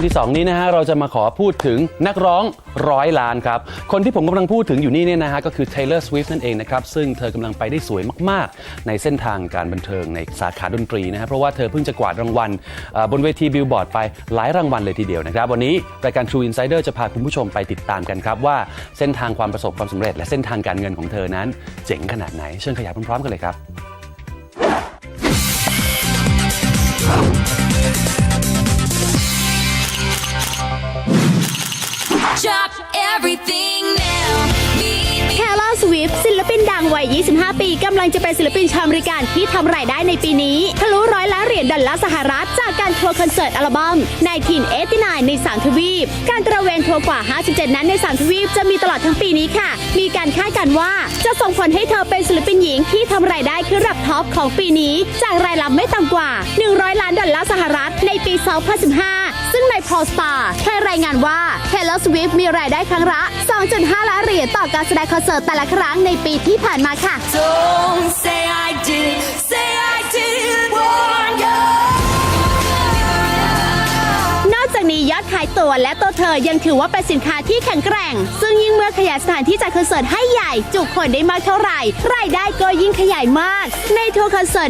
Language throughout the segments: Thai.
วงที่ 2 นี้นะฮะเราจะมาขอพูดถึงนักร้องร้อยล้านครับ คนที่ผมกำลังพูดถึงอยู่นี่เนี่ยนะฮะก็คือ Taylor Swift นั่นเองนะครับ ซึ่งเธอกำลังไปได้สวยมากๆ ในเส้นทางการบันเทิงในสาขาดนตรีนะฮะเพราะว่าเธอเพิ่งจะกวาดรางวัลบนเวทีบิลบอร์ดไปหลายรางวัลเลยทีเดียวนะครับ วันนี้รายการ True Insider จะพาคุณผู้ชมไปติดตามกันครับว่าเส้นทางความประสบความสำเร็จ และเส้นทางการเงินของเธอนั้น เจ๋งขนาดไหนเชิญขยับพร้อมๆกันเลยครับ วัย 25 ปีกำลังจะเป็นศิลปินชาวอเมริกันที่ทำรายได้ในปีนี้ทะลุร้อยล้านเหรียญดอลลาร์สหรัฐ จากการทัวร์คอนเสิร์ตอัลบั้ม1989ใน3ทวีป การตระเวนทัวร์กว่า 57 นั้นใน3ทวีปจะมีตลอดทั้งปีนี้ค่ะ มีการคาดการว่าจะส่งผลให้เธอเป็นศิลปินหญิงที่ทำรายได้ขึ้นระดับท็อปของปีนี้ จากรายรับไม่ต่ำกว่า 100 ล้านดอลลาร์สหรัฐในปี 2015 ซึ่งใน p o l Star เคยรายงานว่า Taylor Swift มีรายได้ครั้งละ 2.5 ล้านเหรียญต่อการแสดงคอนเสิร์ตแต่ละครั้งในปีที่ผ่านมาค่ะ Don't say I ตัวและตัวเธอยังถือว่าเป็นสินค้าที่แข็งแกร่ง ซึ่งยิ่งเมื่อขยายสถานที่จัดคอนเสิร์ตให้ใหญ่ จุคนได้มากเท่าไหร่ รายได้ก็ยิ่งขยายมาก ในทัวร์คอนเสิร์ต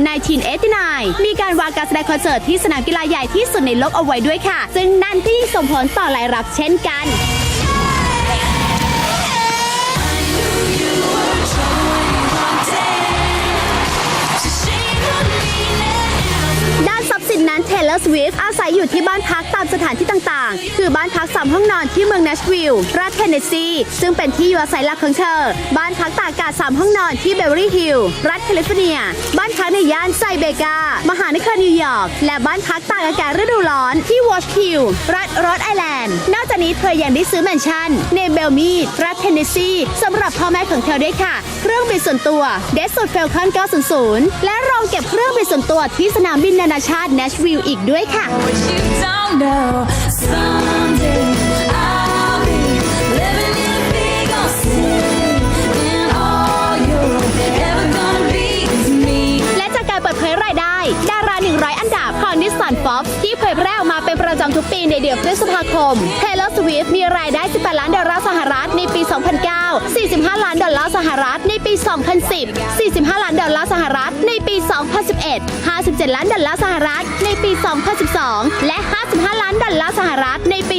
1989 มีการวางการแสดงคอนเสิร์ตที่สนามกีฬาใหญ่ที่สุดในโลกเอาไว้ด้วยค่ะ ซึ่งนั่นก็ยิ่งส่งผลต่อรายรับเช่นกัน Taylor Swift อาศัยอยู่ที่บ้านพักตามสถานที่ต่างๆ คือบ้านพักสามห้องนอนที่เมือง Nashville รัฐเทนเนสซี ซึ่งเป็นที่อยู่อาศัยหลักของเธอ บ้านพักตากอากาศสามห้องนอนที่เบเวอรี่ฮิลล์รัฐแคลิฟอร์เนีย บ้านพักในย่านไซเบกา มหานครนิวยอร์ก และบ้านพักตากอากาศฤดูร้อนที่วอชฮิลล์รัฐโรดไอแลนด์ นอกจากนี้เธอยังได้ซื้อแมนชั่นในเบลมีดรัฐเทนเนสซีสำหรับพ่อแม่ของเธอด้วยค่ะ เครื่องบินส่วนตัวเดส o ดเฟลคอน900 และโรงเก็บเครื่องบินส่วนตัวที่สนามบินนานาชาติ Nashville อีกด้วยค่ะำทุกปีในเดือนพฤษภาคม Taylor Swift มีรายได้ 18 ล้านดอลลาร์สหรัฐในปี 2009 45 ล้านดอลลาร์สหรัฐในปี 2010 45 ล้านดอลลาร์สหรัฐในปี 2011 57 ล้านดอลลาร์สหรัฐในปี 2012 และ 55 ล้านดอลลาร์สหรัฐในปี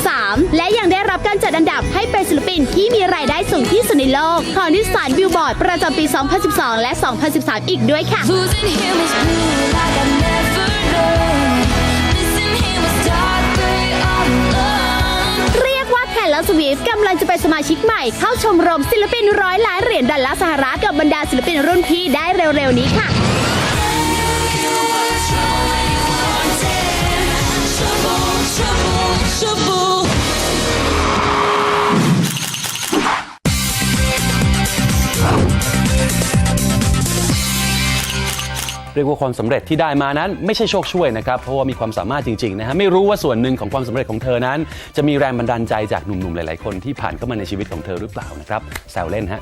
2013 และยังได้รับการจัดอันดับให้เป็นศิลปินที่มีรายได้สูงที่สุดในโลกของนิสสันบิลบอร์ดประจำปี 2012 และ 2013 อีกด้วยค่ะ ว่า Taylor Swift กำลังจะเป็นสมาชิกใหม่ เข้าชมรมศิลปินร้อยล้านเหรียญดอลลาร์สหรัฐกับบรรดาศิลปินรุ่นพี่ได้เร็วๆนี้ค่ะ เรียกว่าความสำเร็จที่ได้มานั้น ไม่ใช่โชคช่วยนะครับ เพราะว่ามีความสามารถจริงๆนะฮะไม่รู้ว่าส่วนหนึ่งของความสำเร็จของเธอนั้น จะมีแรงบันดาลใจจากหนุ่มๆหลายๆคนที่ผ่านเข้ามาในชีวิตของเธอหรือเปล่านะครับแซวเล่นฮะ